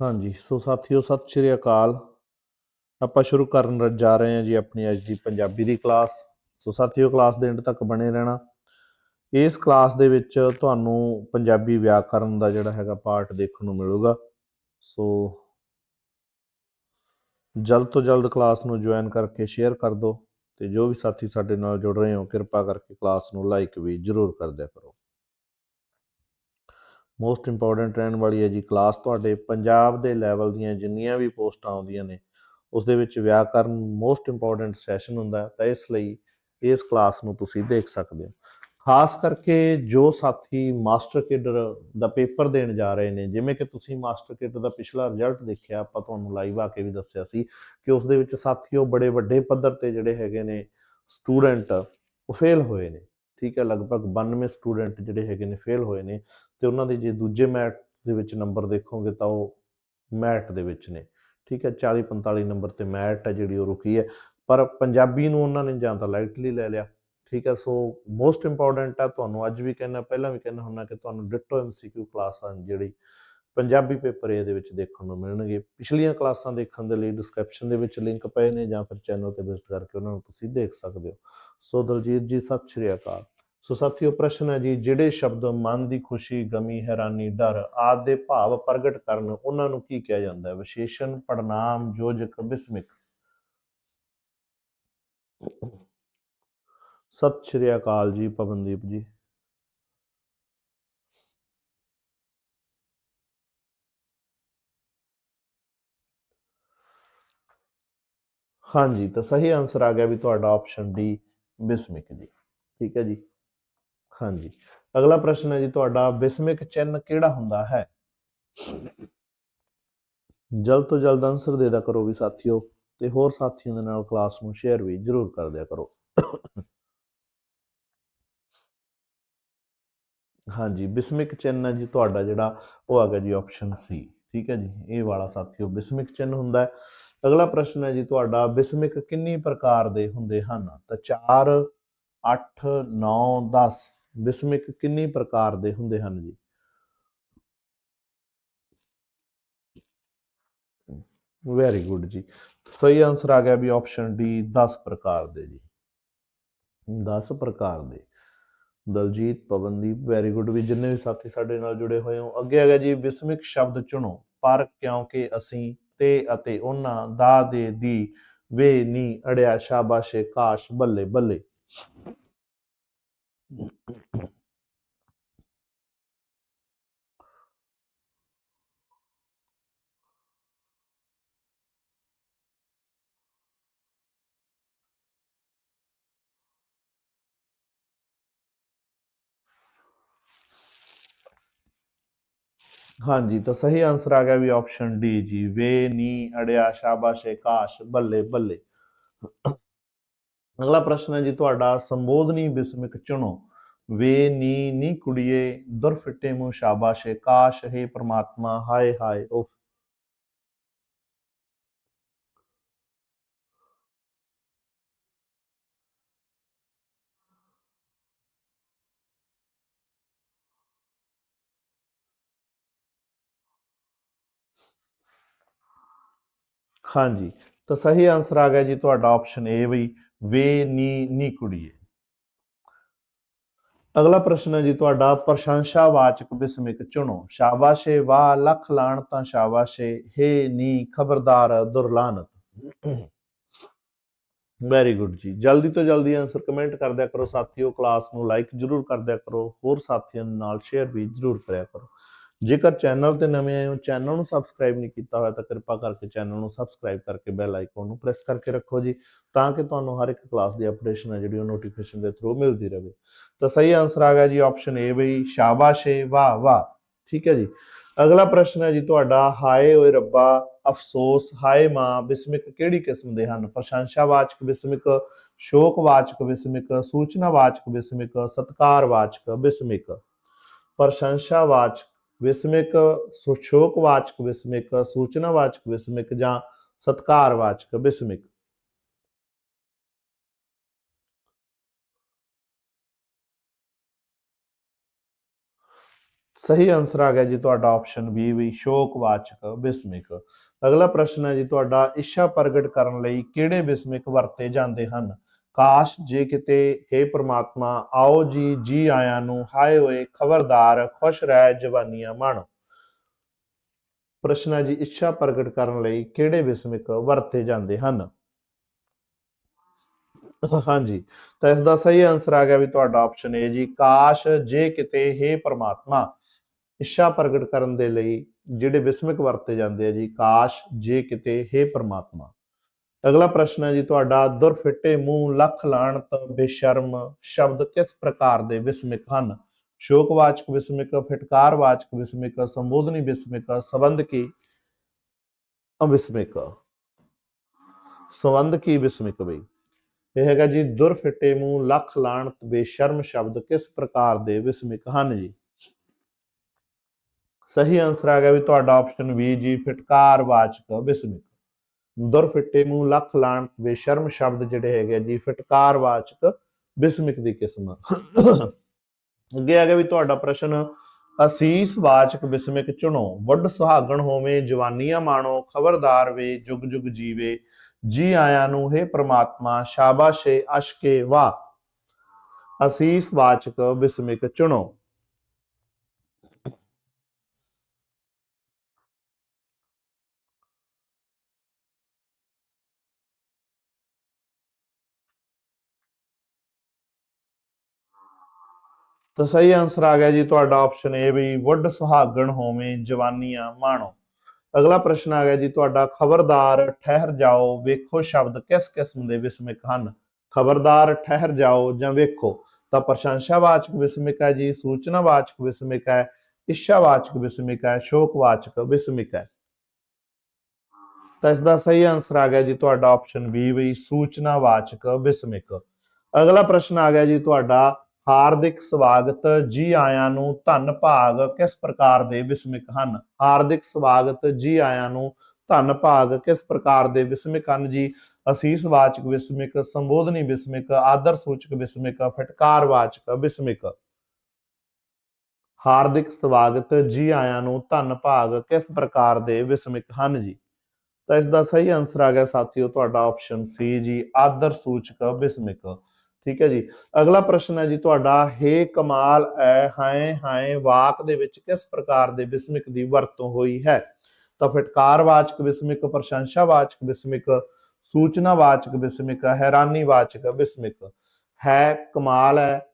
ਹਾਂਜੀ, ਸੋ ਸਾਥੀਓ, ਸਤਿ ਸ਼੍ਰੀ ਅਕਾਲ। ਆਪਾਂ ਸ਼ੁਰੂ ਕਰਨ ਜਾ ਰਹੇ ਹਾਂ ਜੀ ਆਪਣੀ ਅੱਜ ਦੀ ਪੰਜਾਬੀ ਦੀ ਕਲਾਸ। ਸੋ ਸਾਥੀਓ, ਕਲਾਸ ਦੇ ਐਂਡ ਤੱਕ ਬਣੇ ਰਹਿਣਾ। ਇਸ ਕਲਾਸ ਦੇ ਵਿੱਚ ਤੁਹਾਨੂੰ ਪੰਜਾਬੀ ਵਿਆਕਰਨ ਦਾ ਜਿਹੜਾ ਹੈਗਾ ਪਾਰਟ ਦੇਖਣ ਨੂੰ ਮਿਲੂਗਾ। ਸੋ ਜਲਦ ਤੋਂ ਜਲਦ ਕਲਾਸ ਨੂੰ ਜੁਆਇਨ ਕਰਕੇ ਸ਼ੇਅਰ ਕਰ ਦਿਓ ਤੇ ਜੋ ਵੀ ਸਾਥੀ ਸਾਡੇ ਨਾਲ ਜੁੜ ਰਹੇ ਹੋ, ਕਿਰਪਾ ਕਰਕੇ ਕਲਾਸ ਨੂੰ ਲਾਈਕ ਵੀ ਜਰੂਰ ਕਰ ਦਿਆ ਕਰੋ। ਮੋਸਟ ਇੰਪੋਰਟੈਂਟ ਰਹਿਣ ਵਾਲੀ ਹੈ ਜੀ ਕਲਾਸ ਤੁਹਾਡੇ ਪੰਜਾਬ ਦੇ ਲੈਵਲ ਦੀਆਂ ਜਿੰਨੀਆਂ ਵੀ ਪੋਸਟਾਂ ਆਉਂਦੀਆਂ ਨੇ, ਉਸ ਦੇ ਵਿੱਚ ਵਿਆਕਰਨ ਮੋਸਟ ਇੰਪੋਰਟੈਂਟ ਸੈਸ਼ਨ ਹੁੰਦਾ ਤਾਂ ਇਸ ਲਈ ਇਸ ਕਲਾਸ ਨੂੰ ਤੁਸੀਂ ਦੇਖ ਸਕਦੇ ਹੋ। ਖਾਸ ਕਰਕੇ ਜੋ ਸਾਥੀ ਮਾਸਟਰ ਕਿਡਰ ਦਾ ਪੇਪਰ ਦੇਣ ਜਾ ਰਹੇ ਨੇ, ਜਿਵੇਂ ਕਿ ਤੁਸੀਂ ਮਾਸਟਰ ਕਿਡਰ ਦਾ ਪਿਛਲਾ ਰਿਜ਼ਲਟ ਦੇਖਿਆ, ਆਪਾਂ ਤੁਹਾਨੂੰ ਲਾਈਵ ਆ ਕੇ ਵੀ ਦੱਸਿਆ ਸੀ ਕਿ ਉਸ ਦੇ ਵਿੱਚ ਸਾਥੀਓ ਬੜੇ ਵੱਡੇ ਪੱਧਰ ਤੇ ਜਿਹੜੇ ਹੈਗੇ ਨੇ ਸਟੂਡੈਂਟ ਉਹ ਫੇਲ ਹੋਏ ਨੇ। ਠੀਕ ਹੈ, ਲਗਭਗ 92 ਸਟੂਡੈਂਟ ਜਿਹੜੇ ਹੈਗੇ ਨੇ ਫੇਲ ਹੋਏ ਨੇ ਤੇ ਉਹਨਾਂ ਦੇ ਜੇ ਦੂਜੇ ਮੈਟ ਦੇ ਵਿੱਚ ਨੰਬਰ ਦੇਖੋਗੇ ਤਾਂ ਉਹ ਮੈਟ ਦੇ ਵਿੱਚ ਨੇ। ਠੀਕ ਹੈ 40 45 ਨੰਬਰ ਤੇ ਮੈਟ ਹੈ ਜਿਹੜੀ ਉਹ ਰੁਕੀ ਹੈ। ਪਰ ਪੰਜਾਬੀ ਨੂੰ ਉਹਨਾਂ ਨੇ ਜਾਂ ਤਾਂ ਲਾਈਟਲੀ ਲੈ ਲਿਆ। ਠੀਕ ਹੈ, ਸੋ ਮੋਸਟ ਇੰਪੋਰਟੈਂਟ ਆ ਤੁਹਾਨੂੰ ਅੱਜ ਵੀ ਕਹਿਣਾ, ਪਹਿਲਾਂ ਵੀ ਕਹਿਣਾ ਹੁੰਦਾ ਕਿ ਤੁਹਾਨੂੰ ਡਿਟੋ ਐਮਸੀਕਿਊ ਕਲਾਸਾਂ ਜਿਹੜੀ ਪੰਜਾਬੀ ਪੇਪਰ ਇਹਦੇ ਵਿੱਚ ਦੇਖਣ ਨੂੰ ਮਿਲਣਗੇ। ਪਿਛਲੀਆਂ ਕਲਾਸਾਂ ਦੇਖਣ ਦੇ ਲਈ ਡਿਸਕ੍ਰਿਪਸ਼ਨ ਦੇ ਵਿੱਚ ਲਿੰਕ ਪਏ ਨੇ ਜਾਂ ਫਿਰ ਚੈਨਲ ਤੇ ਵਿਜ਼ਿਟ ਕਰਕੇ ਉਹਨਾਂ ਨੂੰ ਤੁਸੀਂ ਦੇਖ ਸਕਦੇ ਹੋ। ਸੋ ਦਲਜੀਤ ਜੀ, ਸਤਿ ਸ਼੍ਰੀ ਅਕਾਲ। ਸੋ ਸਾਥੀਓ, ਪ੍ਰਸ਼ਨ ਹੈ ਜੀ, ਜਿਹੜੇ ਸ਼ਬਦ ਮਨ ਦੀ ਖੁਸ਼ੀ, ਗਮੀ, ਹੈਰਾਨੀ, ਡਰ, ਆਦਿ ਦੇ ਭਾਵ ਪ੍ਰਗਟ ਕਰਨ, ਉਹਨਾਂ ਨੂੰ ਕੀ ਕਿਹਾ ਜਾਂਦਾ ਹੈ? ਵਿਸ਼ੇਸ਼ਣ ਪੜਨਾਮ ਯੋਜਕ, ਬਿਸਮਿਕ। ਸਤਿ ਸ਼੍ਰੀ ਅਕਾਲ ਜੀ, ਪਵਨਦੀਪ ਜੀ। ਹਾਂਜੀ, ਤਾਂ ਸਹੀ ਆਨਸਰ ਆ ਗਿਆ ਵੀ ਤੁਹਾਡਾ ਆਪਸ਼ਨ ਡੀ ਬਿਸਮਿਕ ਜੀ। ਠੀਕ ਹੈ ਜੀ? ਹਾਂਜੀ। ਅਗਲਾ ਪ੍ਰਸ਼ਨ ਹੈ ਜੀ, ਤੁਹਾਡਾ ਬਿਸਮਿਕ ਚਿੰਨ ਕਿਹੜਾ ਹੁੰਦਾ ਹੈ? ਜਲਦ ਤੋਂ ਜਲਦ ਆਨਸਰ ਦੇ ਦਿਆ ਕਰੋ ਵੀ ਸਾਥੀਓ, ਤੇ ਹੋਰ ਸਾਥੀਆਂ ਦੇ ਨਾਲ ਕਲਾਸ ਨੂੰ ਸ਼ੇਅਰ ਵੀ ਜਰੂਰ ਕਰ ਦਿਆ ਕਰੋ। ਹਾਂਜੀ, ਬਿਸਮਿਕ ਚਿੰਨ ਹੈ ਜੀ, ਤੁਹਾਡਾ ਜਿਹੜਾ ਉਹ ਆ ਗਿਆ ਜੀ ਆਪਸ਼ਨ ਸੀ ਠੀਕ ਹੈ ਜੀ? ਇਹ ਵਾਲਾ ਸਾਥੀਓ ਬਿਸਮਿਕ ਚਿੰਨ ਹੁੰਦਾ ਹੈ। ਅਗਲਾ ਪ੍ਰਸ਼ਨ ਹੈ ਜੀ ਤੁਹਾਡਾ, ਬਿਸਮਿਕ ਕਿੰਨੀ ਪ੍ਰਕਾਰ ਦੇ ਹੁੰਦੇ ਹਨ? ਤਾਂ 4 8 9 10 ਬਿਸਮਿਕ ਕਿੰਨੀ ਪ੍ਰਕਾਰ ਦੇ ਹੁੰਦੇ ਹਨ ਜੀ? ਵੈਰੀ ਗੁੱਡ ਜੀ। ਸਹੀ ਆਨਸਰ ਆ ਗਿਆ ਵੀ ਆਪਸ਼ਨ ਡੀ 10 ਪ੍ਰਕਾਰ ਦੇ ਜੀ। 10 ਪ੍ਰਕਾਰ ਦੇ। ਦਲਜੀਤ, ਪਵਨਦੀਪ ਵੈਰੀ ਗੁੱਡ ਵੀ ਜਿੰਨੇ ਵੀ ਸਾਥੀ ਸਾਡੇ ਨਾਲ ਜੁੜੇ ਹੋਏ ਹੋ, ਅੱਗੇ ਆ ਗਿਆ ਜੀ, ਬਿਸਮਿਕ ਸ਼ਬਦ ਚੁਣੋ। ਪਰ ਕਿਉਂਕਿ ਅਸੀਂ ਤੇ ਅਤੇ ਉਹਨਾਂ ਦਾ ਦੇ ਦੀ ਵੇ ਨੀ ਅੜਿਆ ਸ਼ਾਬਾਸ਼ੇ ਕਾਸ਼ ਬੱਲੇ ਬੱਲੇ। ਹਾਂਜੀ, ਤਾਂ ਸਹੀ ਆਨਸਰ ਆ ਗਿਆ ਵੀ ਆਪਸ਼ਨ ਡੀ ਜੀ। ਵੇ, ਨੀ, ਅੜਿਆ, ਸ਼ਾਬਾਸ਼ੇ ਕਾਸ਼, ਬੱਲੇ ਬੱਲੇ। ਅਗਲਾ ਪ੍ਰਸ਼ਨ ਹੈ ਜੀ, ਤੁਹਾਡਾ ਸੰਬੋਧਨੀ ਬਿਸਮਿਕ ਚੁਣੋ। ਵੇ, ਨੀ ਨੀ ਕੁੜੀਏ, ਦੁਰ ਫਿੱਟੇ ਮੂੰਹ, ਸ਼ਾਬਾਸ਼ੇ ਕਾਸ਼, ਹੈ ਪ੍ਰਮਾਤਮਾ, ਹਾਏ ਹਾਏ, ਉਫ। ਹਾਂਜੀ। ਤਾਂ ਸਹੀ ਆਨਸਰ ਆ ਗਿਆ ਜੀ ਤੁਹਾਡਾ ਆਪਸ਼ਨ ਏ ਬਈ, ਵੇ, ਨੀ ਨੀ ਕੁੜੀਏ। ਅਗਲਾ ਪ੍ਰਸ਼ਨ ਹੈ ਜੀ ਤੁਹਾਡਾ ਪ੍ਰਸ਼ੰਸਾਵਾਚਕ ਬਿਸਮਿਕ ਚੁਣੋ। ਸ਼ਾਬਾਸ਼ੇ ਵਾਹ, ਲੱਖ ਲਾਣ ਤਾਂ ਸ਼ਾਬਾਸ਼ੇ, ਹੇ, ਨੀ, ਖਬਰਦਾਰ ਦੁਰਲਾਨਤ ਵੈਰੀ ਗੁੱਡ ਜੀ। ਜਲਦੀ ਤੋਂ ਜਲਦੀ ਆਨਸਰ ਕਮੈਂਟ ਕਰ ਦਿਆ ਕਰੋ ਸਾਥੀਓ ਕਲਾਸ ਨੂੰ ਲਾਈਕ ਜਰੂਰ ਕਰ ਦਿਆ ਕਰੋ। ਹੋਰ ਸਾਥੀਆਂ ਨਾਲ ਸ਼ੇਅਰ ਵੀ ਜਰੂਰ ਕਰਿਆ ਕਰੋ। ਜੇਕਰ ਚੈਨਲ ਤੇ ਨਵੇਂ ਆਏ ਹੋ, ਚੈਨਲ ਨੂੰ ਸਬਸਕ੍ਰਾਈਬ ਨਹੀਂ ਕੀਤਾ ਹੋਇਆ, ਤਾਂ ਕਿਰਪਾ ਕਰਕੇ ਚੈਨਲ ਨੂੰ ਸਬਸਕ੍ਰਾਈਬ ਕਰਕੇ ਬੈਲ ਆਈਕਨ ਨੂੰ ਪ੍ਰੈਸ ਕਰਕੇ ਰੱਖੋ ਜੀ, ਤਾਂ ਕਿ ਤੁਹਾਨੂੰ ਹਰ ਇੱਕ ਕਲਾਸ ਦੀ ਅਪਡੇਸ਼ਨ ਹੈ ਜਿਹੜੀ ਉਹ ਨੋਟੀਫਿਕੇਸ਼ਨ ਦੇ ਥਰੂ ਮਿਲਦੀ ਰਹੇ। ਤਾਂ ਸਹੀ ਆਨਸਰ ਆ ਗਿਆ ਜੀ ਆਪਸ਼ਨ ਏ ਬਈ, ਸ਼ਾਬਾਸ਼ੇ ਵਾਹ ਵਾਹ। ਠੀਕ ਹੈ ਜੀ। ਅਗਲਾ ਪ੍ਰਸ਼ਨ ਹੈ ਜੀ ਤੁਹਾਡਾ, ਹਾਏ ਓਏ ਰੱਬਾ, ਅਫਸੋਸ, ਹਾਏ ਮਾਂ, ਬਿਸਮਿਕ ਕਿਹੜੀ ਕਿਸਮ ਦੇ ਹਨ? ਪ੍ਰਸ਼ੰਸਾਵਾਚਕ ਬਿਸਮਿਕ, ਸ਼ੋਕਵਾਚਕ ਬਿਸਮਿਕ, ਸੂਚਨਾਵਾਚਕ ਬਿਸਮਿਕ, ਸਤਕਾਰਵਾਚਕ ਬਿਸਮਿਕ। ਪ੍ਰਸ਼ੰਸਾਵਾਚਕ ਵਿਸਮਿਕ ਸ਼ੋਕਵਾਚਕ ਵਿਸਮਿਕ ਸੂਚਨਾਵਾਚਕ, ਵਿਸਮਿਕ ਜਾਂ ਸਤਕਾਰਵਾਚਕ, ਵਿਸਮਿਕ। ਸਹੀ ਆਨਸਰ ਆ ਗਿਆ ਜੀ ਤੁਹਾਡਾ ਆਪਸ਼ਨ ਬੀ ਵੀ ਸ਼ੋਕਵਾਚਕ ਵਿਸਮਿਕ। ਅਗਲਾ ਪ੍ਰਸ਼ਨ ਹੈ ਜੀ ਤੁਹਾਡਾ ਇੱਛਾ ਪ੍ਰਗਟ ਕਰਨ ਲਈ ਕਿਹੜੇ ਵਿਸਮਿਕ ਵਰਤੇ ਜਾਂਦੇ ਹਨ? ਕਾਸ਼ ਜੇ ਕਿਤੇ हे ਪ੍ਰਮਾਤਮਾ ਆਓ ਜੀ ਜੀ ਆਇਆਂ ਨੂੰ ਹਾਏ ਹੋਏ ਖਬਰਦਾਰ ਖੁਸ਼ ਰਹਿ ਜਵਾਨੀਆਂ ਮਾਣੋ ਪ੍ਰਸ਼ਨ ਹੈ ਜੀ ਇੱਛਾ ਪ੍ਰਗਟ ਕਰਨ ਲਈ ਕਿਹੜੇ ਬਿਸਮਿਕ ਵਰਤੇ ਜਾਂਦੇ ਹਨ ਹਾਂਜੀ ਤਾਂ ਇਸ ਦਾ ਸਹੀ ਆਨਸਰ ਆ ਗਿਆ ਵੀ ਤੁਹਾਡਾ ਆਪਸ਼ਨ ਏ ਜੀ ਕਾਸ਼ ਜੇ ਕਿਤੇ हे ਪ੍ਰਮਾਤਮਾ ਇੱਛਾ ਪ੍ਰਗਟ ਕਰਨ ਦੇ ਲਈ ਜਿਹੜੇ ਬਿਸਮਿਕ ਵਰਤੇ ਜਾਂਦੇ ਆ ਜੀ ਕਾਸ਼ ਜੇ ਕਿਤੇ हे ਪ੍ਰਮਾਤਮਾ ਅਗਲਾ ਪ੍ਰਸ਼ਨ ਹੈ ਜੀ, ਤੁਹਾਡਾ ਦੁਰਫਿੱਟੇ ਮੂੰਹ ਲੱਖ ਲਾਣਤ ਬੇਸ਼ਰਮ ਸ਼ਬਦ ਕਿਸ ਪ੍ਰਕਾਰ ਦੇ ਵਿਸਮਿਕ ਹਨ? ਸ਼ੋਕਵਾਚਕ ਬਿਸਮਿਕ ਫਿਟਕਾਰਵਾਚਕ ਵਿਸਮਿਕ, ਸੰਬੋਧਨੀ ਵਿਸਮਿਕ, ਸੰਬੰਧ ਕੀ? ਅਵਿਸਮਿਕ। ਸੰਬੰਧ ਕੀ ਵਿਸਮਿਕ ਬਈ? ਇਹ ਹੈਗਾ ਜੀ ਦੁਰਫਿੱਟੇ ਮੂੰਹ ਲੱਖ ਲਾਣਤ ਬੇਸ਼ਰਮ ਸ਼ਬਦ ਕਿਸ ਪ੍ਰਕਾਰ ਦੇ ਵਿਸਮਿਕ ਹਨ ਜੀ? ਸਹੀ ਆਨਸਰ ਆ ਗਿਆ ਵੀ ਤੁਹਾਡਾ ਆਪਸ਼ਨ ਵੀ ਜੀ ਫਿਟਕਾਰ ਵਾਚਕ ਦੁਰ ਫਿੱਟੇ ਮੂੰਹ ਲੱਖ ਲਾਣਤ ਬੇਸ਼ਰਮ ਸ਼ਬਦ ਜਿਹੜੇ ਹੈਗੇ ਆ ਜੀ ਫਿਟਕਾਰ ਵਾਚਕ ਬਿਸਮਿਕ ਦੀ ਕਿਸਮ। ਅੱਗੇ ਆ ਗਿਆ ਵੀ ਤੁਹਾਡਾ ਪ੍ਰਸ਼ਨ, ਅਸੀਸ ਵਾਚਕ ਵਿਸਮਿਕ ਚੁਣੋ, ਵੱਡ ਸੁਹਾਗਣ ਹੋਵੇ, ਜਵਾਨੀਆਂ ਮਾਣੋ, ਖਬਰਦਾਰ ਵੇ, ਜੁਗ ਜੁਗ ਜੀਵੇ, ਜੀ ਆਇਆਂ ਨੂੰ, ਹੈ ਪ੍ਰਮਾਤਮਾ, ਸ਼ਾਬਾਸ਼ੇ ਅਸ਼ਕੇ ਵਾ ਅਸੀਸ ਵਾਚਕ ਬਿਸਮਿਕ ਚੁਣੋ। ਤਾਂ ਸਹੀ ਆਨਸਰ ਆ ਗਿਆ ਜੀ, ਤੁਹਾਡਾ ਆਪਸ਼ਨ ਏ ਵੀ ਵੱਡ ਸੁਹਾਗਣ ਹੋਵੇਂ ਜਵਾਨੀਆਂ ਮਾਣੋ। ਅਗਲਾ ਪ੍ਰਸ਼ਨ ਆ ਗਿਆ ਜੀ, ਤੁਹਾਡਾ ਖਬਰਦਾਰ ਠਹਿਰ ਜਾਓ, ਵੇਖੋ ਸ਼ਬਦ ਕਿਸ ਕਿਸਮ ਦੇ ਵਿਸਮਿਕ ਹਨ। ਖਬਰਦਾਰ ਠਹਿਰ ਜਾਓ ਜਾਂ ਵੇਖੋ, ਤਾਂ ਪ੍ਰਸ਼ੰਸਾਵਾਚਕ ਵਿਸਮਿਕ ਹੈ ਜੀ, ਸੂਚਨਾਵਾਚਕ ਵਿਸਮਿਕ ਹੈ, ਇੱਛਾਵਾਚਕ ਵਿਸਮਿਕ ਹੈ, ਸ਼ੋਕਵਾਚਕ ਵਿਸਮਿਕ ਹੈ। ਤਾਂ ਇਸ ਦਾ ਸਹੀ ਆਨਸਰ ਆ ਗਿਆ ਜੀ, ਤੁਹਾਡਾ ਆਪਸ਼ਨ ਬੀ ਵੀ ਸੂਚਨਾਵਾਚਕ ਵਿਸਮਿਕ। ਅਗਲਾ ਪ੍ਰਸ਼ਨ ਆ ਗਿਆ ਜੀ, ਤੁਹਾਡਾ ਹਾਰਦਿਕ ਸਵਾਗਤ ਜੀ ਆਇਆਂ ਨੂੰ ਧੰਨ ਭਾਗ ਕਿਸ ਪ੍ਰਕਾਰ ਦੇ ਵਿਸਮਿਕ ਹਨ? ਹਾਰਦਿਕ ਸਵਾਗਤ ਜੀ ਆਇਆਂ ਨੂੰ ਧੰਨ ਭਾਗ ਕਿਸ ਪ੍ਰਕਾਰ ਦੇ ਵਿਸਮਿਕ ਹਨ ਜੀ? ਅਸੀਸ ਵਿਸਮਿਕ, ਸੰਬੋਧਨੀ ਵਿਸਮਿਕ, ਆਦਰ ਸੂਚਕ ਵਿਸਮਿਕ, ਫਟਕਾਰ ਵਾਚਕ ਵਿਸਮਿਕ। ਹਾਰਦਿਕ ਸਵਾਗਤ ਜੀ ਆਇਆਂ ਨੂੰ ਧੰਨ ਭਾਗ ਕਿਸ ਪ੍ਰਕਾਰ ਦੇ ਵਿਸਮਿਕ ਹਨ ਜੀ? ਤਾਂ ਇਸ ਦਾ ਸਹੀ ਆਨਸਰ ਆ ਗਿਆ ਸਾਥੀਓ ਤੁਹਾਡਾ ਆਪਸ਼ਨ ਸੀ ਜੀ, ਆਦਰ ਸੂਚਕ ਵਿਸਮਿਕ। ਠੀਕ ਹੈ ਜੀ। ਅਗਲਾ ਪ੍ਰਸ਼ਨ ਹੈ ਜੀ ਤੁਹਾਡਾ, ਹੇ ਕਮਾਲ, ਐ ਹਾਏ ਹਾਏ ਵਾਕ ਦੇ ਵਿੱਚ ਕਿਸ ਪ੍ਰਕਾਰ ਦੇ ਵਿਸਮਿਕ ਦੀ ਵਰਤੋਂ ਹੋਈ ਹੈ? ਤਾਂ ਫਟਕਾਰਵਾਚਕ ਵਿਸਮਿਕ ਪ੍ਰਸ਼ੰਸਾਵਾਚਕ ਵਿਸਮਿਕ ਸੂਚਨਾਵਾਚਕ ਵਿਸਮਿਕ ਹੈਰਾਨੀਵਾਚਕ ਵਿਸਮਿਕ ਹੈ, ਕਮਾਲ ਹੈ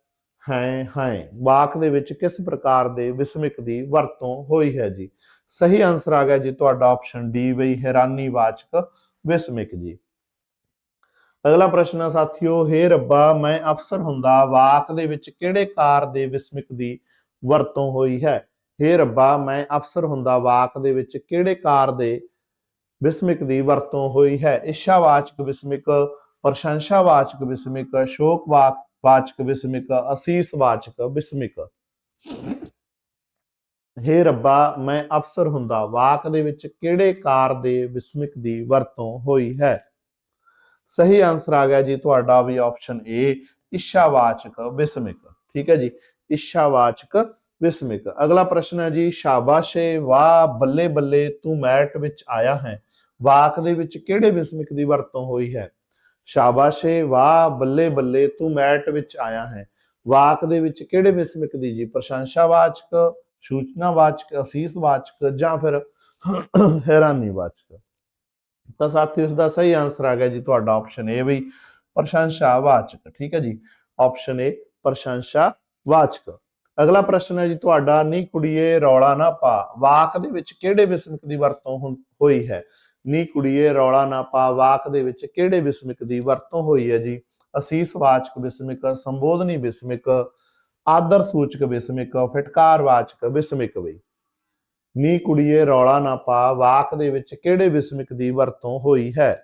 ਹੈ ਹੈ, ਵਾਕ ਦੇ ਵਿੱਚ ਕਿਸ ਪ੍ਰਕਾਰ ਦੇ ਵਿਸਮਿਕ ਦੀ ਵਰਤੋਂ ਹੋਈ ਹੈ ਜੀ? ਸਹੀ ਆਨਸਰ ਆ ਗਿਆ ਜੀ ਤੁਹਾਡਾ ਆਪਸ਼ਨ ਡੀ ਬਈ ਹੈਰਾਨੀਵਾਚਕ ਵਿਸਮਿਕ ਜੀ। ਅਗਲਾ ਪ੍ਰਸ਼ਨ ਹੈ ਸਾਥੀਓ, ਹੇ ਰੱਬਾ, ਮੈਂ ਅਫਸਰ ਹੁੰਦਾ, ਵਾਕ ਦੇ ਵਿੱਚ ਕਿਹੜੇ ਕਾਰ ਦੇ ਵਿਸਮਿਕ ਦੀ ਵਰਤੋਂ ਹੋਈ ਹੈ? ਹੇ ਰੱਬਾ, ਮੈਂ ਅਫਸਰ ਹੁੰਦਾ, ਵਾਕ ਦੇ ਵਿੱਚ ਕਿਹੜੇ ਕਾਰ ਦੇ ਵਿਸਮਿਕ ਦੀ ਵਰਤੋਂ ਹੋਈ ਹੈ? ਇੱਛਾਵਾਚਕ ਵਿਸਮਿਕ, ਪ੍ਰਸ਼ੰਸਾਵਾਚਕ ਵਿਸਮਿਕ ਸ਼ੋਕ ਵਾਚਕ ਵਿਸਮਿਕ ਅਸੀਸ ਵਾਚਕ ਵਿਸਮਿਕ। ਹੇ ਰੱਬਾ, ਮੈਂ ਅਫਸਰ ਹੁੰਦਾ, ਵਾਕ ਦੇ ਵਿੱਚ ਕਿਹੜੇ ਕਾਰ ਦੇ ਵਿਸਮਿਕ ਦੀ ਵਰਤੋਂ ਹੋਈ ਹੈ? ਸਹੀ ਆਨਸਰ ਆ ਗਿਆ ਜੀ, ਤੁਹਾਡਾ ਵੀ ਆਪਸ਼ਨ ਏ ਇੱਛਾਵਾਚਕ ਵਿਸਮਿਕ। ਠੀਕ ਹੈ ਜੀ ਇੱਛਾਵਾਚਕ ਵਿਸਮਿਕ। ਅਗਲਾ ਪ੍ਰਸ਼ਨ ਹੈ ਜੀ, ਸ਼ਾਬਾਸ਼ੇ, ਵਾਹ, ਬੱਲੇ ਬੱਲੇ, ਤੂੰ ਮੈਟ ਵਿੱਚ ਆਇਆ ਹੈ। ਵਾਕ ਦੇ ਵਿੱਚ ਕਿਹੜੇ ਵਿਸਮਿਕ ਦੀ ਵਰਤੋਂ ਹੋਈ ਹੈ? ਸ਼ਾਬਾਸ਼ੇ, ਵਾਹ, ਬੱਲੇ ਬੱਲੇ, ਤੂੰ ਮੈਟ ਵਿੱਚ ਆਇਆ ਹੈ। ਵਾਕ ਦੇ ਵਿੱਚ ਕਿਹੜੇ ਵਿਸਮਿਕ ਦੀ ਜੀ? ਪ੍ਰਸ਼ੰਸਾਵਾਚਕ, ਸੂਚਨਾਵਾਚਕ, ਅਸੀਸਵਾਚਕ ਜਾਂ ਫਿਰ ਹੈਰਾਨੀਵਾਚਕ? ਤਾਂ ਸਾਥੀ ਉਸ ਦਾ ਸਹੀ ਆਨਸਰ ਆ ਗਿਆ ਜੀ ਤੁਹਾਡਾ ਆਪਸ਼ਨ ਏ ਵੀ ਪ੍ਰਸ਼ੰਸਾਵਾਚਕ ਠੀਕ ਹੈ ਜੀ? ਆਪਸ਼ਨ ਏ ਪ੍ਰਸ਼ੰਸਾ ਵਾਚਕ। ਅਗਲਾ ਪ੍ਰਸ਼ਨ ਹੈ ਜੀ, ਤੁਹਾਡਾ ਨੀ ਕੁੜੀਏ ਰੌਲਾ ਨਾ ਪਾ। ਵਾਕ ਦੇ ਵਿੱਚ ਕਿਹੜੇ ਵਿਸਮਿਕ ਦੀ ਵਰਤੋਂ ਹੁੰ- ਹੋਈ ਹੈ? ਨੀ ਕੁੜੀਏ ਰੌਲਾ ਨਾ ਪਾ, ਵਾਕ ਦੇ ਵਿੱਚ ਕਿਹੜੇ ਵਿਸਮਿਕ ਦੀ ਵਰਤੋਂ ਹੋਈ ਹੈ ਜੀ? ਅਸੀਸ ਵਾਚਕ ਵਿਸਮਿਕ ਸੰਬੋਧਨੀ ਵਿਸਮਿਕ ਆਦਰ ਸੂਚਕ ਵਿਸਮਿਕ ਫਟਕਾਰਵਾਚਕ ਵਿਸਮਿਕ ਵੀ ਨੀ ਕੁੜੀਏ, ਰੌਲਾ ਨਾ ਪਾ, ਵਾਕ ਦੇ ਵਿੱਚ ਕਿਹੜੇ ਵਿਸਮਿਕ ਦੀ ਵਰਤੋਂ ਹੋਈ ਹੈ?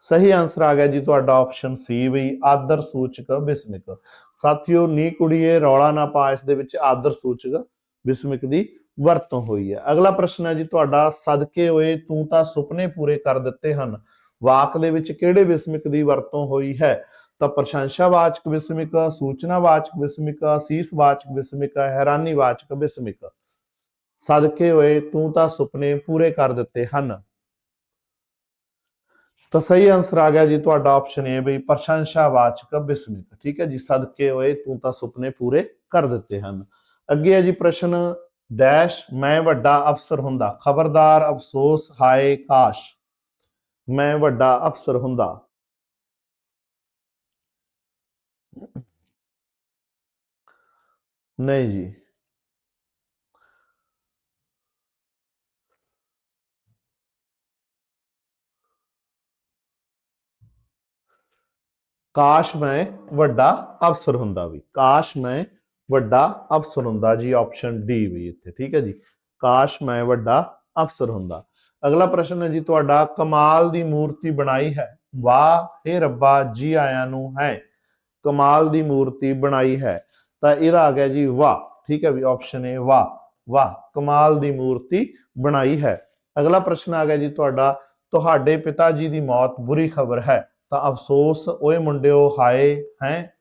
ਸਹੀ ਆਨਸਰ ਆ ਗਿਆ ਜੀ ਤੁਹਾਡਾ ਆਪਸ਼ਨ ਸੀ ਵੀ ਆਦਰ ਸੂਚਕ ਵਿਸਮਿਕ ਸਾਥੀਓ, ਨੀ ਕੁੜੀਏ, ਰੌਲਾ ਨਾ ਪਾ, ਇਸ ਦੇ ਵਿੱਚ ਆਦਰ ਸੂਚਕ ਵਿਸਮਿਕ ਦੀ ਵਰਤੋਂ ਹੋਈ ਹੈ। ਅਗਲਾ ਪ੍ਰਸ਼ਨ ਹੈ ਜੀ ਤੁਹਾਡਾ, ਸਦਕੇ ਹੋਏ ਤੂੰ ਤਾਂ ਸੁਪਨੇ ਪੂਰੇ ਕਰ ਦਿੱਤੇ ਹਨ। ਵਾਕ ਦੇ ਵਿੱਚ ਕਿਹੜੇ ਵਿਸਮਿਕ ਦੀ ਵਰਤੋਂ ਹੋਈ ਹੈ? ਤਾਂ ਪ੍ਰਸ਼ੰਸਾਵਾਚਕ ਵਿਸਮਿਕ ਸੂਚਨਾਵਾਚਕ ਵਿਸਮਿਕ ਅਸੀਸਵਾਚਕ ਵਿਸਮਿਕ ਹੈਰਾਨੀਵਾਚਕ ਵਿਸਮਿਕ ਸਦਕੇ ਹੋਏ ਤੂੰ ਤਾਂ ਸੁਪਨੇ ਪੂਰੇ ਕਰ ਦਿੱਤੇ ਹਨ। ਤਾਂ ਸਹੀ ਆਨਸਰ ਆ ਗਿਆ ਜੀ, ਤੁਹਾਡਾ ਆਪਸ਼ਨ ਏ ਬਈ ਪ੍ਰਸ਼ੰਸਾਵਾਚਕ ਵਿਸਮਿਕ ਠੀਕ ਹੈ ਜੀ, ਸਦਕੇ ਹੋਏ ਤੂੰ ਤਾਂ ਸੁਪਨੇ ਪੂਰੇ ਕਰ ਦਿੱਤੇ ਹਨ। ਅੱਗੇ ਹੈ ਜੀ ਪ੍ਰਸ਼ਨ ਡੈਸ਼, ਮੈਂ ਵੱਡਾ ਅਫਸਰ ਹੁੰਦਾ। ਖਬਰਦਾਰ ਅਫਸੋਸ, ਹਾਏ ਕਾਸ਼। ਮੈਂ ਵੱਡਾ ਅਫਸਰ ਹੁੰਦਾ। ਨਹੀਂ ਜੀ। ਕਾਸ਼ ਮੈਂ ਵੱਡਾ ਅਫਸਰ ਹੁੰਦਾ ਵੀ, ਕਾਸ਼ ਮੈਂ ਵੱਡਾ ਅਫਸਰ ਹੁੰਦਾ ਜੀ ਆਪਸ਼ਨ ਡੀ ਵੀ ਇੱਥੇ, ਠੀਕ ਹੈ ਜੀ। ਕਾਸ਼ ਮੈਂ ਵੱਡਾ ਅਫਸਰ ਹੁੰਦਾ। ਅਗਲਾ ਪ੍ਰਸ਼ਨ ਹੈ ਜੀ, ਤੁਹਾਡਾ ਕਮਾਲ ਦੀ ਮੂਰਤੀ ਬਣਾਈ ਹੈ। ਵਾਹ, ਹੇ ਰੱਬਾ, ਜੀ ਆਇਆਂ ਨੂੰ ਹੈ। ਕਮਾਲ ਦੀ ਮੂਰਤੀ ਬਣਾਈ ਹੈ। ਤਾਂ ਇਹਦਾ ਆ ਗਿਆ ਜੀ ਵਾਹ, ਠੀਕ ਹੈ ਵੀ ਆਪਸ਼ਨ ਏ ਵਾਹ ਵਾਹ, ਕਮਾਲ ਦੀ ਮੂਰਤੀ ਬਣਾਈ ਹੈ। ਅਗਲਾ ਪ੍ਰਸ਼ਨ ਆ ਗਿਆ ਜੀ, ਤੁਹਾਡਾ, ਤੁਹਾਡੇ ਪਿਤਾ ਜੀ ਦੀ ਮੌਤ ਬੁਰੀ ਖਬਰ ਹੈ। ਤਾਂ ਅਫਸੋਸ, ਓਏ ਮੁੰਡਿਓ, ਹਾਏ, ਹੈ?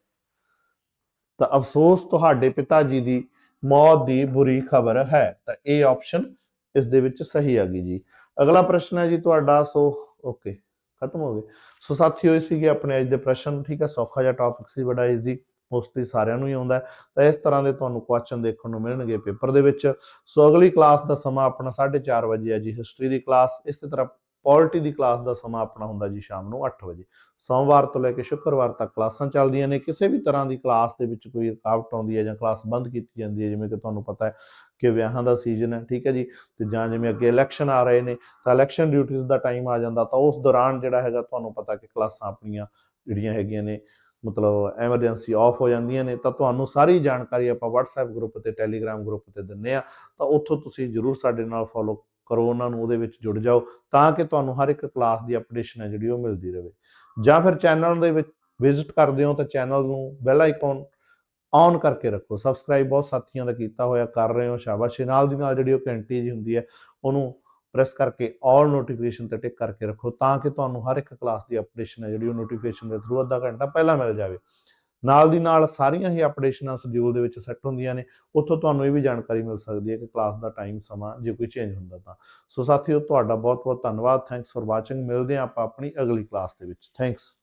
ਤਾਂ ਅਫਸੋਸ ਤੁਹਾਡੇ ਪਿਤਾ ਜੀ ਦੀ ਮੌਤ ਦੀ ਬੁਰੀ ਖਬਰ ਹੈ। ਤਾਂ ਇਹ ਆਪਸ਼ਨ ਇਸ ਦੇ ਵਿੱਚ ਸਹੀ ਆ ਗਈ ਜੀ। ਅਗਲਾ ਪ੍ਰਸ਼ਨ ਹੈ ਜੀ ਤੁਹਾਡਾ, ਸੋ ਓਕੇ ਖਤਮ ਹੋ ਗਏ। ਸੋ ਸਾਥੀਓ, ਇਹ ਸੀਗੇ ਆਪਣੇ ਅੱਜ ਦੇ ਪ੍ਰਸ਼ਨ, ਠੀਕ ਹੈ? ਸੌਖਾ ਜਿਹਾ ਟੌਪਿਕ ਸੀ, ਬੜਾ ਈਜ਼ੀ ਮੋਸਟਲੀ ਸਾਰਿਆਂ ਨੂੰ ਹੀ ਆਉਂਦਾ ਤਾਂ ਇਸ ਤਰ੍ਹਾਂ ਦੇ ਤੁਹਾਨੂੰ ਕੁਐਸਚਨ ਦੇਖਣ ਨੂੰ ਮਿਲਣਗੇ ਪੇਪਰ ਦੇ ਵਿੱਚ। ਸੋ ਅਗਲੀ ਕਲਾਸ ਦਾ ਸਮਾਂ ਆਪਣਾ 4:30 ਵਜੇ ਹੈ ਜੀ ਹਿਸਟਰੀ ਦੀ ਕਲਾਸ ਇਸੇ ਤਰ੍ਹਾਂ ਪੋਲਿਟੀ ਦੀ ਕਲਾਸ ਦਾ ਸਮਾਂ ਆਪਣਾ ਹੁੰਦਾ ਜੀ ਸ਼ਾਮ ਨੂੰ 8 ਵਜੇ। ਸੋਮਵਾਰ ਤੋਂ ਲੈ ਕੇ ਸ਼ੁੱਕਰਵਾਰ ਤੱਕ ਕਲਾਸਾਂ ਚੱਲਦੀਆਂ ਨੇ। ਕਿਸੇ ਵੀ ਤਰ੍ਹਾਂ ਦੀ ਕਲਾਸ ਦੇ ਵਿੱਚ ਕੋਈ ਰੁਕਾਵਟ ਆਉਂਦੀ ਹੈ ਜਾਂ ਕਲਾਸ ਬੰਦ ਕੀਤੀ ਜਾਂਦੀ ਹੈ, ਜਿਵੇਂ ਕਿ ਤੁਹਾਨੂੰ ਪਤਾ ਹੈ ਕਿ ਵਿਆਹਾਂ ਦਾ ਸੀਜ਼ਨ ਹੈ, ਠੀਕ ਹੈ ਜੀ, ਤੇ ਜਾਂ ਜਿਵੇਂ ਅੱਗੇ ਇਲੈਕਸ਼ਨ ਆ ਰਹੇ ਨੇ, ਤਾਂ ਇਲੈਕਸ਼ਨ ਡਿਊਟੀਆਂ ਦਾ ਟਾਈਮ ਆ ਜਾਂਦਾ, ਤਾਂ ਉਸ ਦੌਰਾਨ ਜਿਹੜਾ ਹੈਗਾ ਤੁਹਾਨੂੰ ਪਤਾ ਕਿ ਕਲਾਸਾਂ ਆਪਣੀਆਂ ਜਿਹੜੀਆਂ ਹੈਗੀਆਂ ਨੇ, ਮਤਲਬ ਐਮਰਜੈਂਸੀ ਆਫ ਹੋ ਜਾਂਦੀਆਂ ਨੇ, ਤਾਂ ਤੁਹਾਨੂੰ ਸਾਰੀ ਜਾਣਕਾਰੀ ਆਪਾਂ WhatsApp ਗਰੁੱਪ ਤੇ, Telegram ਗਰੁੱਪ ਤੇ ਦਿੰਨੇ ਆ ਤਾਂ ਉੱਥੋਂ ਤੁਸੀਂ ਜਰੂਰ ਸਾਡੇ ਨਾਲ ਫੋਲੋ ਕਰੋ ਉਹਨਾਂ ਨੂੰ, ਉਹਦੇ ਵਿੱਚ ਜੁੜ ਜਾਓ ਤਾਂ ਕਿ ਤੁਹਾਨੂੰ ਹਰ ਇੱਕ ਕਲਾਸ ਦੀ ਅਪਡੇਸ਼ਨ ਹੈ ਜਿਹੜੀ ਉਹ ਮਿਲਦੀ ਰਹੇ। ਜਾਂ ਫਿਰ ਚੈਨਲ ਦੇ ਵਿੱਚ ਵਿਜ਼ਿਟ ਕਰਦੇ ਹੋ ਤਾਂ ਚੈਨਲ ਨੂੰ ਬੈਲ ਆਈਕਨ ਔਨ ਕਰਕੇ ਰੱਖੋ। ਸਬਸਕ੍ਰਾਈਬ ਬਹੁਤ ਸਾਥੀਆਂ ਦਾ ਕੀਤਾ ਹੋਇਆ, ਕਰ ਰਹੇ ਹੋ, ਸ਼ਾਬਾਸ਼। ਨਾਲ ਦੀ ਨਾਲ ਜਿਹੜੀ ਉਹ ਘੰਟੀ ਜੀ ਹੁੰਦੀ ਹੈ, ਉਹਨੂੰ ਪ੍ਰੈਸ ਕਰਕੇ ਆਲ ਨੋਟੀਫਿਕੇਸ਼ਨ ਤੇ ਟਿਕ ਕਰਕੇ ਰੱਖੋ ਤਾਂ ਕਿ ਤੁਹਾਨੂੰ ਹਰ ਇੱਕ ਕਲਾਸ ਦੀ ਅਪਡੇਸ਼ਨ ਹੈ ਜਿਹੜੀ ਉਹ ਨੋਟੀਫਿਕੇਸ਼ਨ ਦੇ ਥਰੂ ਅੱਧਾ ਘੰਟਾ ਪਹਿਲਾਂ ਮਿਲ ਜਾਵੇ। ਨਾਲ ਦੀ ਨਾਲ ਸਾਰੀਆਂ ਹੀ ਅਪਡੇਸ਼ਨਾਂ ਸ਼ਡਿਊਲ ਦੇ ਵਿੱਚ ਸੈੱਟ ਹੁੰਦੀਆਂ ਨੇ, ਉੱਥੋਂ ਤੁਹਾਨੂੰ ਇਹ ਵੀ ਜਾਣਕਾਰੀ ਮਿਲ ਸਕਦੀ ਹੈ ਕਿ ਕਲਾਸ ਦਾ ਟਾਈਮ ਸਮਾਂ ਜੇ ਕੋਈ ਚੇਂਜ ਹੁੰਦਾ ਤਾਂ। ਸੋ ਸਾਥੀਓ, ਤੁਹਾਡਾ ਬਹੁਤ ਬਹੁਤ ਧੰਨਵਾਦ। ਥੈਂਕਸ ਫॉर ਵਾਚਿੰਗ ਮਿਲਦੇ ਹਾਂ ਆਪਾਂ ਆਪਣੀ ਅਗਲੀ ਕਲਾਸ ਦੇ ਵਿੱਚ। ਥੈਂਕਸ